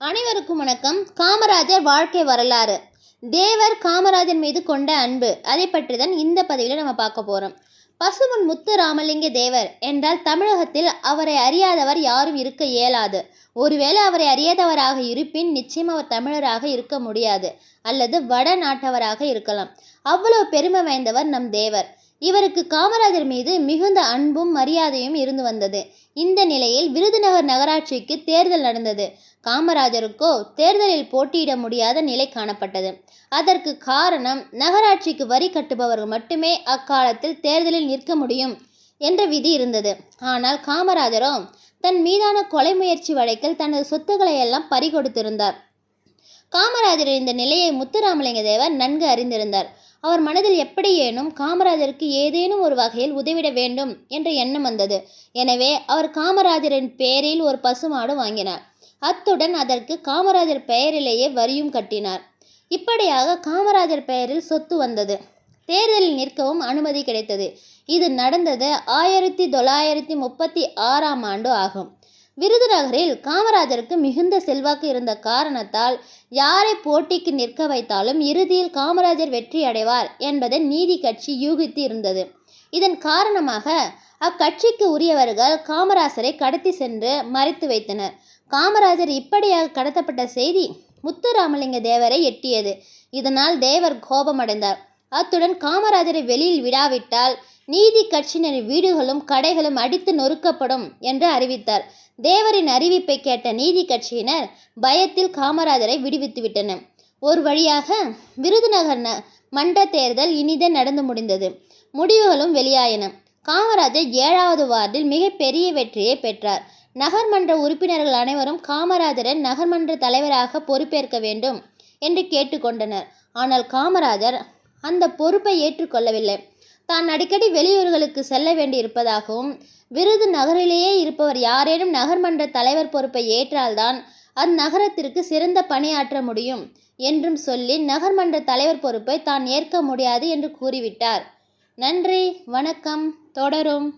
அனைவருக்கும் வணக்கம். காமராஜர் வாழ்க்கை வரலாறு. தேவர் காமராஜர் மீது கொண்ட அன்பு. அதை பற்றி தான் இந்த பதிவில் நம்ம பார்க்க போகிறோம் பசுமன் முத்து ராமலிங்க தேவர் என்றால் தமிழகத்தில் அவரை அறியாதவர் யாரும் இருக்க இயலாது. ஒருவேளை அவரை அறியாதவராக இருப்பின் நிச்சயம் அவர் தமிழராக இருக்க முடியாது. அல்லது வட நாட்டவராக இருக்கலாம். அவ்வளவு பெருமை வாய்ந்தவர் நம் தேவர். இவருக்கு காமராஜர் மீது மிகுந்த அன்பும் மரியாதையும் இருந்து வந்தது. இந்த நிலையில் விருதுநகர் நகராட்சிக்கு தேர்தல் நடந்தது. காமராஜருக்கோ தேர்தலில் போட்டியிட முடியாத நிலை காணப்பட்டது. அதற்கு காரணம் நகராட்சிக்கு வரி கட்டுபவர்கள் மட்டுமே அக்காலத்தில் தேர்தலில் நிற்க முடியும் என்ற விதி இருந்தது. ஆனால் காமராஜரோ தன் மீதான கொலை முயற்சி வழக்கில் தனது சொத்துக்களை எல்லாம் பறிகொடுத்திருந்தார். காமராஜரின் இந்த நிலையை முத்துராமலிங்க தேவர் நன்கு அறிந்திருந்தார். அவர் மனதில் எப்படியேனும் காமராஜருக்கு ஏதேனும் ஒரு வகையில் உதவிட வேண்டும் என்ற எண்ணம் வந்தது. எனவே அவர் காமராஜரின் பெயரில் ஒரு பசுமாடு வாங்கினார். அத்துடன் அதற்கு காமராஜர் பெயரிலேயே வரியும் கட்டினார். இப்படியாக காமராஜர் பெயரில் சொத்து வந்தது. தேர்தலில் நிற்கவும் அனுமதி கிடைத்தது. இது நடந்தது ஆயிரத்தி தொள்ளாயிரத்தி முப்பத்தி ஆறாம் ஆண்டு ஆகும். விருதுநகரில் காமராஜருக்கு மிகுந்த செல்வாக்கு இருந்த காரணத்தால் யாரை போட்டிக்கு நிற்க வைத்தாலும் இறுதியில் காமராஜர் வெற்றி அடைவார் என்பதை நீதி கட்சி யூகித்து இருந்தது. இதன் காரணமாக அக்கட்சிக்கு உரியவர்கள் காமராசரை கடத்தி சென்று மறைத்து வைத்தனர். காமராஜர் இப்படியாக கடத்தப்பட்ட செய்தி முத்துராமலிங்க தேவரை எட்டியது. இதனால் தேவர் கோபமடைந்தார். அத்துடன் காமராஜரை வெளியில் விடாவிட்டால் நீதி கட்சியினரின் வீடுகளும் கடைகளும் அடித்து நொறுக்கப்படும் என்று அறிவித்தார். தேவரின் அறிவிப்பை கேட்ட நீதி கட்சியினர் பயத்தில் காமராஜரை விடுவித்து விட்டனர். ஒரு வழியாக விருதுநகர் ந மன்ற தேர்தல் இனிதே நடந்து முடிந்தது. முடிவுகளும் வெளியாயின. காமராஜர் ஏழாவது வார்டில் மிகப்பெரிய வெற்றியை பெற்றார். நகர்மன்ற உறுப்பினர்கள் அனைவரும் காமராஜரை நகர்மன்ற தலைவராக பொறுப்பேற்க வேண்டும் என்று கேட்டுக்கொண்டனர் ஆனால் காமராஜர் அந்த பொறுப்பை ஏற்றுக்கொள்ளவில்லை. தான் அடிக்கடி வெளியூர்களுக்கு செல்ல வேண்டியிருப்பதாகவும் விருது நகரிலேயே இருப்பவர் யாரேனும் நகர்மன்ற தலைவர் பொறுப்பை ஏற்றால்தான் அந்நகரத்திற்கு சிறந்த பணியாற்ற முடியும் என்றும் சொல்லி நகர்மன்ற தலைவர் பொறுப்பை தான் ஏற்க முடியாது என்று கூறிவிட்டார். நன்றி வணக்கம் தொடரும்.